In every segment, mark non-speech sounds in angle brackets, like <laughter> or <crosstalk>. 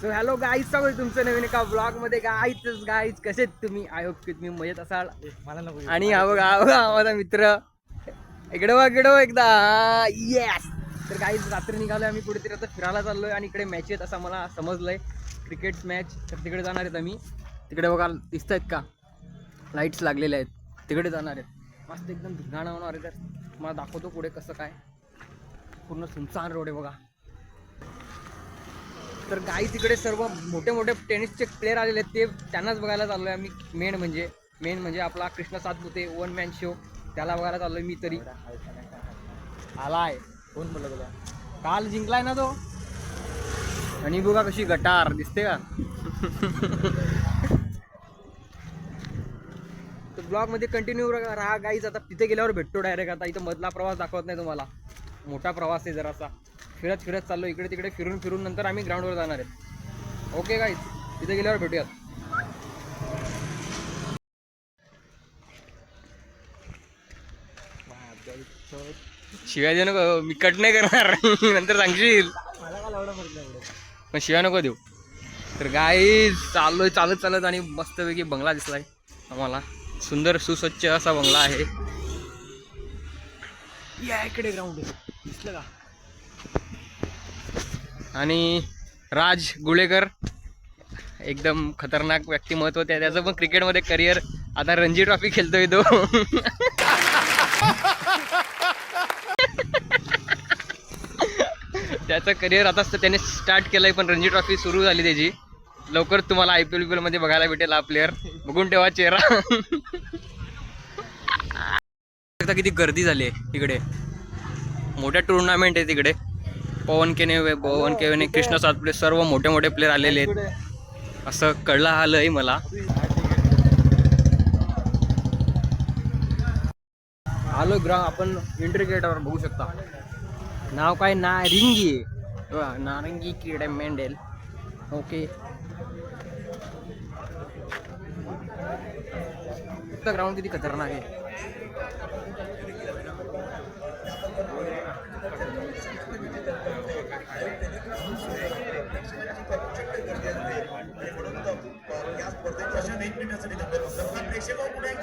So hello guys सांगू तुमचं नवीन एका ब्लॉगमध्ये. गाईच गाईज कसे आहेत तुम्ही? आय होप की तुम्ही मजेत असाल. मला नको आणि हा बघा हा बघा माझा मित्र. इकडे बघ इकडे बघ एकदा. येस तर काहीच रात्री निघालोय आम्ही कुठेतरी आता फिरायला चाललोय आणि इकडे मॅच आहेत असं मला समजलंय. क्रिकेट मॅच तर तिकडे जाणार आहेत आम्ही. तिकडे बघा दिसत आहेत का? लाईट्स लागलेल्या आहेत. तिकडे जाणार आहेत. मस्त एकदम धिंगाणा होणार आहे. तर मला दाखवतो पुढे कसं काय. पूर्ण सुनसान रोड आहे बघा. तर गाई तिकडे सर्व मोठे मोठे टेनिसचे प्लेअर आलेले आहेत. ते त्यांनाच बघायला चाललो आहे आम्ही. मेन म्हणजे मेन म्हणजे आपला Krishna Satpute one man show त्याला बघायला चाललोय मी तरी. आलाय. कोण बोलला तुला? काल जिंकलाय ना तो? आणि बघा कशी गटार. दिसते का? ब्लॉगमध्ये कंटिन्यू राहा गाईच आता तिथे गेल्यावर भेटतो डायरेक्ट आता इथं मधला प्रवास दाखवत नाही तुम्हाला. मोठा प्रवास आहे जरासा. फिरत फिरत चाललो इकडे तिकडे फिरून फिरून नंतर आम्ही ग्राउंडवर जाणार आहेत ओके गाईज तिथे गेल्यावर भेटूयात. शिवाय नको मी कट नाही करणार. <laughs> नंतर सांगशील. पण शिवाय नको देऊ. तर गाई चाललोय चालत चालत आणि मस्तपैकी बंगला दिसलाय आम्हाला. सुंदर सुस्वच्छ असा बंगला आहे. या इकडे ग्राउंड दिसलं का? आणि राज गुळेकर एकदम खतरनाक व्यक्तिमत्व त्या त्याचं पण क्रिकेटमध्ये करिअर आता रणजी ट्रॉफी खेळतोय तो. त्याचं करिअर आता त्याने स्टार्ट केलंय पण रणजी ट्रॉफी सुरू झाली त्याची. लवकर तुम्हाला आय पी एलमध्ये बघायला भेटेल हा प्लेअर बघून ठेवा चेहरा. किती गर्दी झाली आहे तिकडे मोठ्या टुर्नामेंट आहे तिकडे. पवन केने पवन केने कृष्ण सातपुते सर्व मोठे मोठे प्लेअर आलेले आहेत. असं कळलं आलंय मला. आलो ग्रा आपण एंट्री गेटवर बघू शकता. नाव काय? नारिंगी नारंगी किडे मेंडेल ओके. ग्राउंड किती खतरनाक आहे.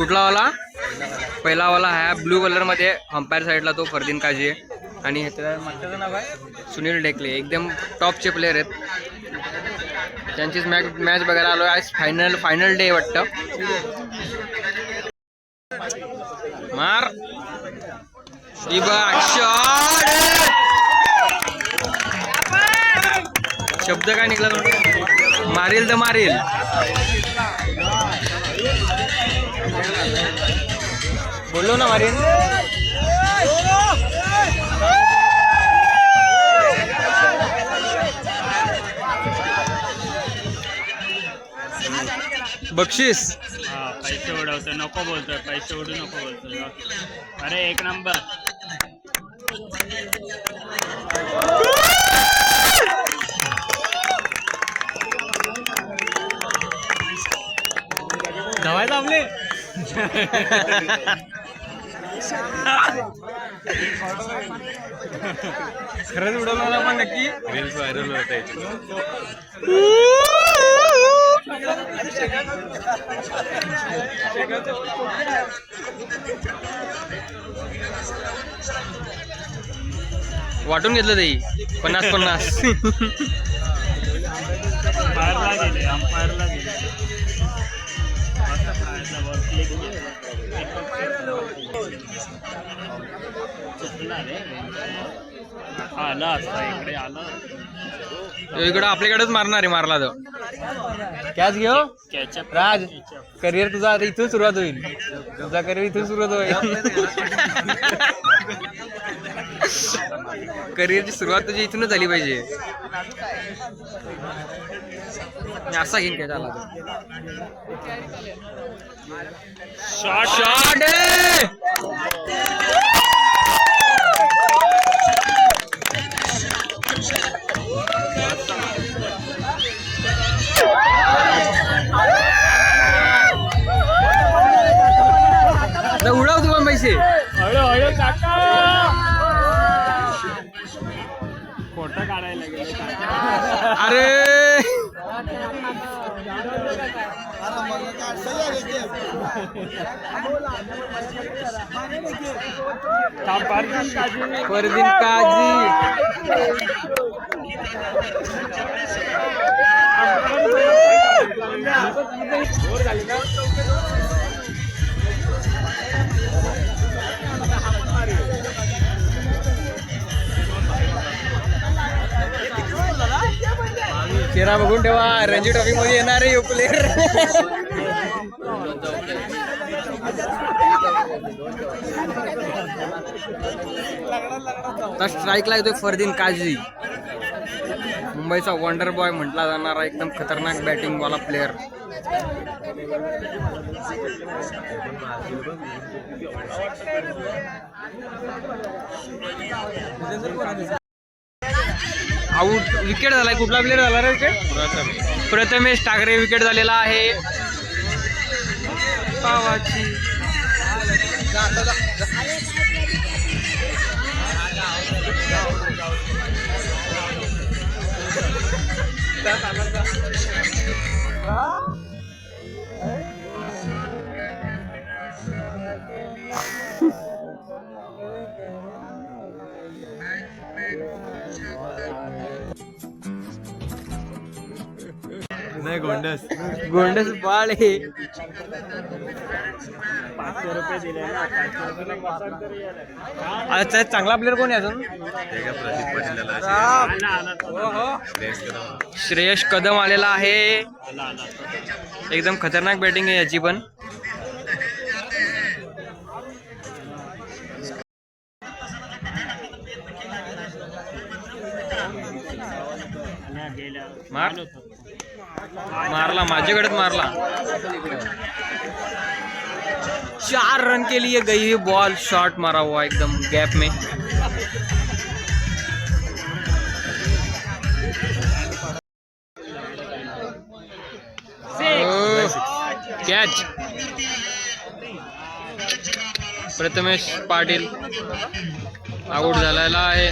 कुठला वाला? पहिला वाला हा ब्लू कलरमध्ये अंपायर साईडला तो फरदीन काझी आहे. आणि नाव आहे सुनील डेकले एकदम टॉपचे प्लेअर आहेत. त्यांचीच मॅच मॅच बघायला आलो आज फायनल फायनल डे वाटतं. मार! शब्द काय निघला? मारील तर मारील. बोललो ना मारील बक्षीस. हा पैसे उडवतो नको बोलतोय पैसे उडू नको बोलतोय. अरे एक नंबर. धावायचं आपले? <laughs> खरंच उडवला पण नक्की रील्स व्हायरल होत वाटून घेतलं ते. पन्नास पन्नास. <laughs> अंपायरला गेले अंपायरला गेले. आला असता इकडे आला. आपल्याकडेच मारणार आहे मारला तो. कॅच घेऊ कॅचअप राज करिअर तुझा आता इथून सुरुवात होईल. तुझा करिअर इथून सुरुवात होईल. करिअरची सुरुवात तुझी इथूनच झाली पाहिजे. असा घेईन काय झाला शॉट शॉट अरे। थांबारचं काजी। परदीन काजी चेहरा बघून ठेवा रणजी ट्रॉफी मध्ये येणार आहे प्लेअर स्ट्राईक लागतोय येतोय फरदीन काझी. मुंबईचा वंडर बॉय म्हटला जाणारा एकदम खतरनाक बॅटिंग वाला प्लेअर आऊट विकेट झालाय. कुठला प्लेअर झाला रे विकेट प्रथमेश ठाकरे विकेट झालेला आहे. पावाची नाही गोंडस. गोंडस बाळ. हे पाचशे रुपये दिले चांगला प्लेअर कोण आहे अजून? श्रेयश कदम आलेला आहे. एकदम खतरनाक बॅटिंग आहे याची पण. मार. मारला माझ्याकडेच मारला. चार रन के लिए गई है बॉल शॉट मारा हुआ एकदम गैप में. कॅच प्रथमेश पाटील. आउट झालेला आहे.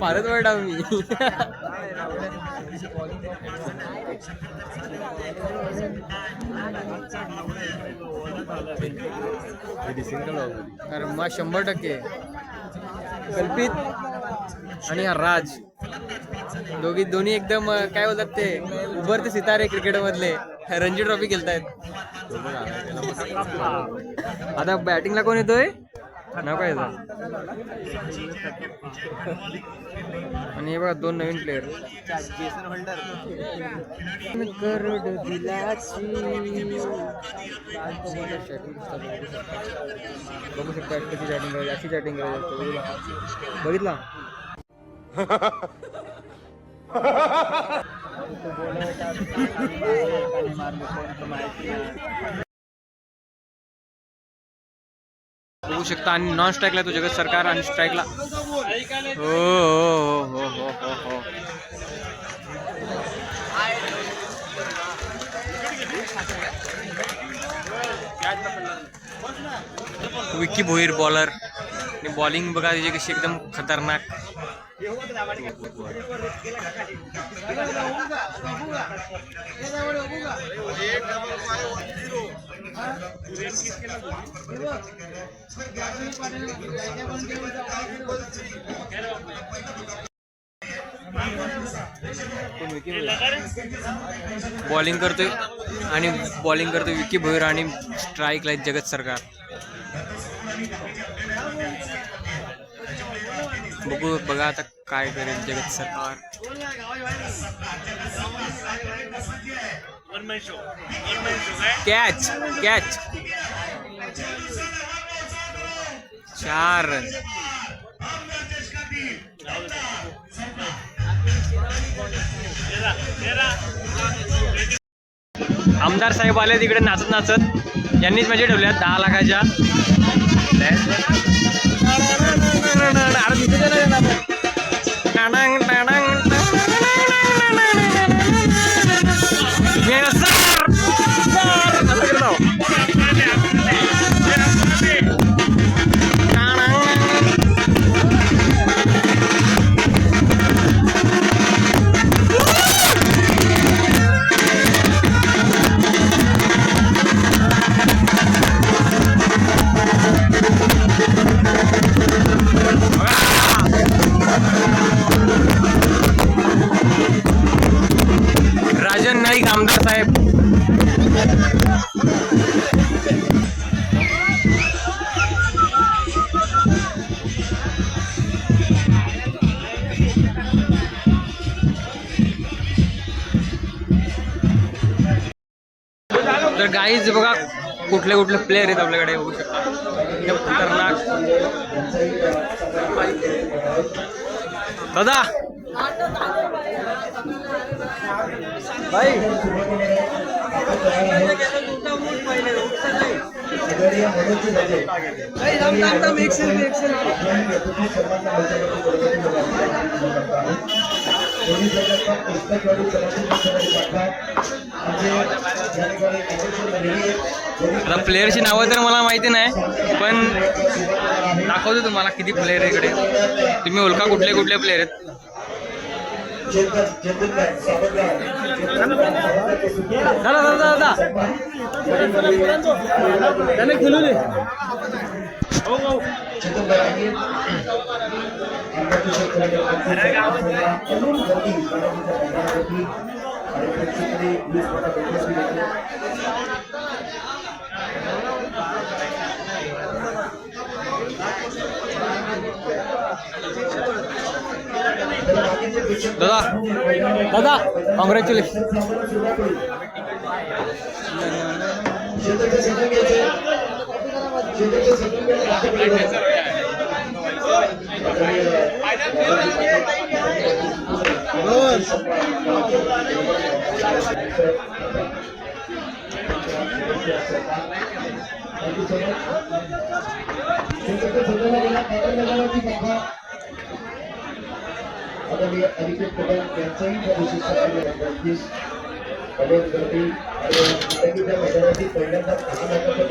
फारच वाईट मी. अरे मग शंभर टक्के. कल्पित आणि हा राज. दोघी दोन्ही एकदम काय बोलतात ते उभरते सितारे क्रिकेट मधले रणजी ट्रॉफी खेळतायत. आता बॅटिंगला कोण येतोय? नाव काय आणि हे बघा दोन नवीन प्लेअर करड दिलाची बघू शकता कशी चॅटिंग करायची अशी चॅटिंग करायची असते. बघितला? <laughs> <laughs> बघू शकता आणि नॉन स्ट्राईकला तो जगत सरकार आणि स्ट्राईकला हो हो हो हो हो हो. विकी भोईर बॉलर आणि बॉलिंग बघा त्याची कशी एकदम खतरनाक. बॉलिंग करतोय आणि बॉलिंग करतोय विकी भोईर आणि स्ट्राईक लाइट जगत सरकार. बघू बघा आता काय करेल जगत सरकार. कॅच कॅच चार रन आमदार साहेब आले तिकडे नाचत नाचत. यांनीच माझ्या ठेवल्या दहा लाखाच्या. Yes, कुठले कुठले प्लेअर आहेत आपल्याकडे बघू शकता. खतरनाक दादा. भाई पुस्तक आता प्लेयरची नावं तर मला माहिती नाही पण दाखवतो तुम्हाला किती प्लेयर आहे इकडे. तुम्ही ओळखा कुठले कुठले प्लेयर आहेत. दादा दादा दादा त्याने खेळू दे दादा दादा कॉंग्रॅच्युलेशन आदरणीय अनिकेत पटेल यांचंही त्या मैदानातील पहिल्यांदा दहा लाखाचं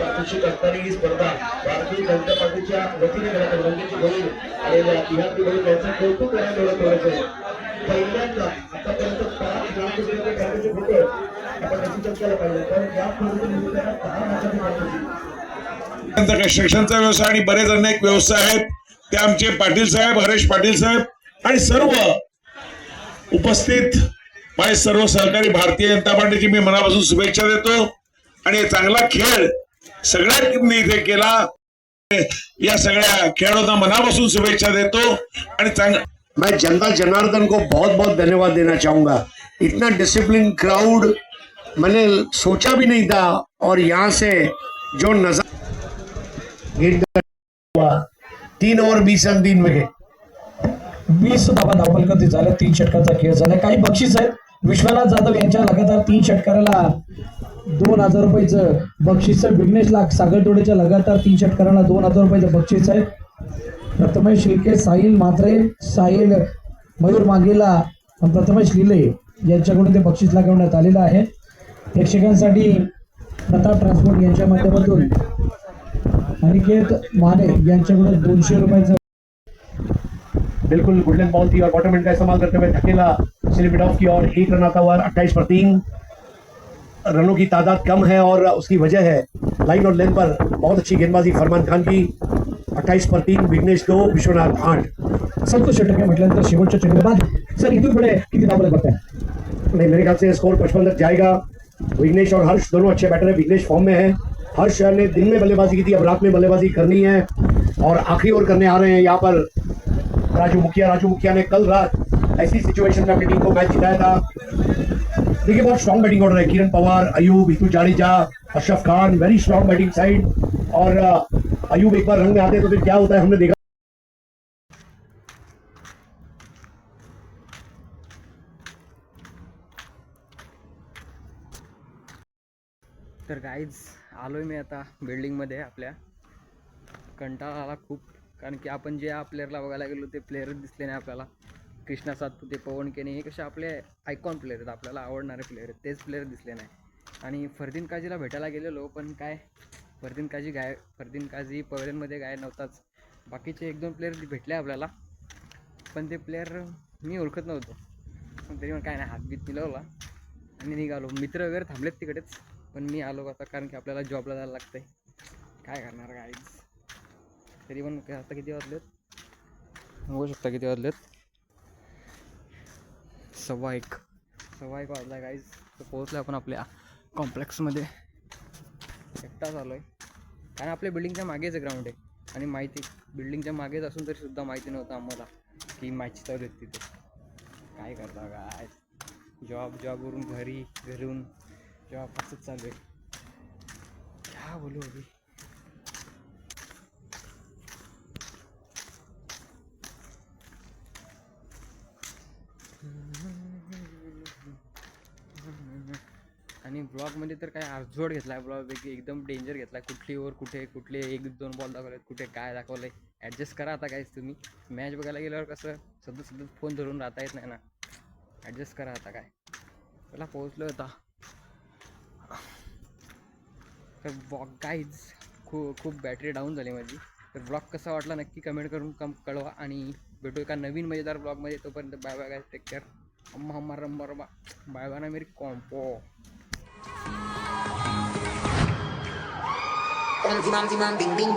असणारी ही स्पर्धा भारतीय जनता पार्टीच्या वतीने घेण्यात रंगीत बळी त्यांचं कौतुक करायला एवढं करायचं पहिल्यांदा आतापर्यंत आपण पाहिजे. या दहा कन्स्ट्रक्शनचा व्यवसाय आणि बरेच अनेक व्यवसाय आहेत. ते आमचे पाटील साहेब हरेश पाटील साहेब आणि सर्व उपस्थित माझे सर्व सहकारी भारतीय जनता पार्टीची मी मनापासून शुभेच्छा देतो. आणि चांगला खेळ सगळ्यांनी इथे केला. या सगळ्या खेळाडूंना मनापासून शुभेच्छा देतो. आणि चांग मैं जनता जनार्दन को बहुत बहुत धन्यवाद देना चाहूँगा। इतना डिसिप्लिन क्राउड मैंने सोचा भी नहीं था और यहाँ से जो नजर तीन ओव्हर बीस रन तीन विकेट वीस धावा धावफलकात झाल्या तीन षटकाचा खेळ झाला. काही बक्षीस आहेत. विश्वनाथ जाधव यांच्या लगातार तीन षटकाराला दोन हजार रुपयाचं बक्षीस आहे. विघ्नेश लाख सागरतोडेच्या लगातार तीन षटकाराला दोन हजार रुपयाचं बक्षीस आहे. प्रथमेश शिर्के साहिल म्हात्रे साहिल मयूर मांगेला आणि प्रथमेश लिले यांच्याकडून ते बक्षीस लागवण्यात आलेलं आहे. प्रेक्षकांसाठी प्रताप ट्रान्सपोर्ट यांच्या माध्यमातून अनिकेत माने यांच्याकडून दोनशे रुपयाचं बिल्कुल गुडलेन बॉल थी और बॉटम का इस्तेमाल करते हुए धकेला सिलिमिट ऑफ की और एक रन आता हुआ अट्ठाईस पर तीन। रनों की तादाद कम है और उसकी वजह है। लाइन और लेन पर बहुत अच्छी गेंदबाजी फरमान खान की। अट्ठाईस पर तीन विघ्नेश दो, विश्वनाथ आठ। संतोष षटके म्हटल्यानंतर शेवटच्या चेंडूला बाद. सर, इथून पुढे किती धावले बघताय नहीं, मेरे ख्याल से स्कोर पचपन तक जाएगा. विघ्नेश और हर्ष दोनों अच्छे बैटर हैं। विघ्नेश फॉर्म में है। हर्ष ने दिन में बल्लेबाजी की थी, अब रात में बल्लेबाजी करनी है और आखिरी ओवर करने आ रहे हैं यहाँ पर। राजू मुखिया राजू मुखिया ने कल रात ऐसी सिचुएशन में अपनी टीम को मैच जिताया था। देखिए, बहुत स्ट्रॉन्ग बैटिंग ऑर्डर है। Kiran Pawar, Ayub Hitu Jadeja, Ashraf Khan very strong batting side और अयुब एक बार रंग में आते हैं तो फिर क्या होता है हमने देखा। तर गाईज आलोय मी आता बिल्डिंगमध्ये आपल्या. कंटाळा आला खूप कारण की आपण जे या प्लेअरला बघायला गेलो ते प्लेयरच दिसले नाही आपल्याला. कृष्णा सातपुते पवन केने हे कसे आपले आयकॉन प्लेयर आहेत आपल्याला आवडणारे प्लेयर आहेत तेच प्लेयर दिसले नाही. आणि फरदीन काजीला भेटायला गेलेलो पण काय फरदीन काजी गाय फरदीन काजी पवेलियनमध्ये गाय नव्हताच. बाकीचे एक दोन प्लेयर भेटले आपल्याला. पण ते प्लेयर मी ओळखत नव्हतो. पण तरी पण काय नाही हातबीत मिळवला आणि निघालो. मित्र वगैरे थांबलेत तिकडेच. पण मी आलो आता कारण की आपल्याला जॉबला जायला लागतंय. काय करणार गाईज तरी पण काय आता किती वाजलेत? बघू शकता किती वाजलेत. सव्वा एक. सव्वा एक वाजला गाईज तर पोहोचलो आपण आपल्या कॉम्प्लेक्समध्ये एकटाच आलो आहे कारण आपल्या बिल्डिंगच्या मागेच ग्राउंड आहे. आणि माहिती बिल्डिंगच्या मागेच असून तरी सुद्धा माहिती नव्हतं आम्हाला की मॅच चालू आहेत तिथे. काय करता काय जॉब जॉबवरून घरी घरून. जॉब असंच चालू आहे. काय बोलू अभि? आणि ब्लॉगमध्ये तर काय अर्धवट घेतला आहे ब्लॉगपैकी एकदम डेंजर घेतला आहे कुठली ओवर कुठे कुठले एक दोन बॉल दाखवले कुठे काय दाखवलं आहे ॲडजस्ट करा आता काहीच तुम्ही. मॅच बघायला गेल्यावर कसं सध्या सध्या फोन धरून राहता येत नाही ना. ॲडजस्ट करा आता काय. त्याला पोहोचलो होता तर ब्लॉग काहीच खूप खूप बॅटरी डाऊन झाली माझी. तर ब्लॉग कसा वाटला नक्की कमेंट करून कम कळवा आणि भेटू एका नवीन मजेदार ब्लॉगमध्ये तोपर्यंत bye bye guy take care अम्मा अम्मा रम्मा रम्मा. बाय बाय ना मेरी कॉम्पो 범지 범지만 빙빙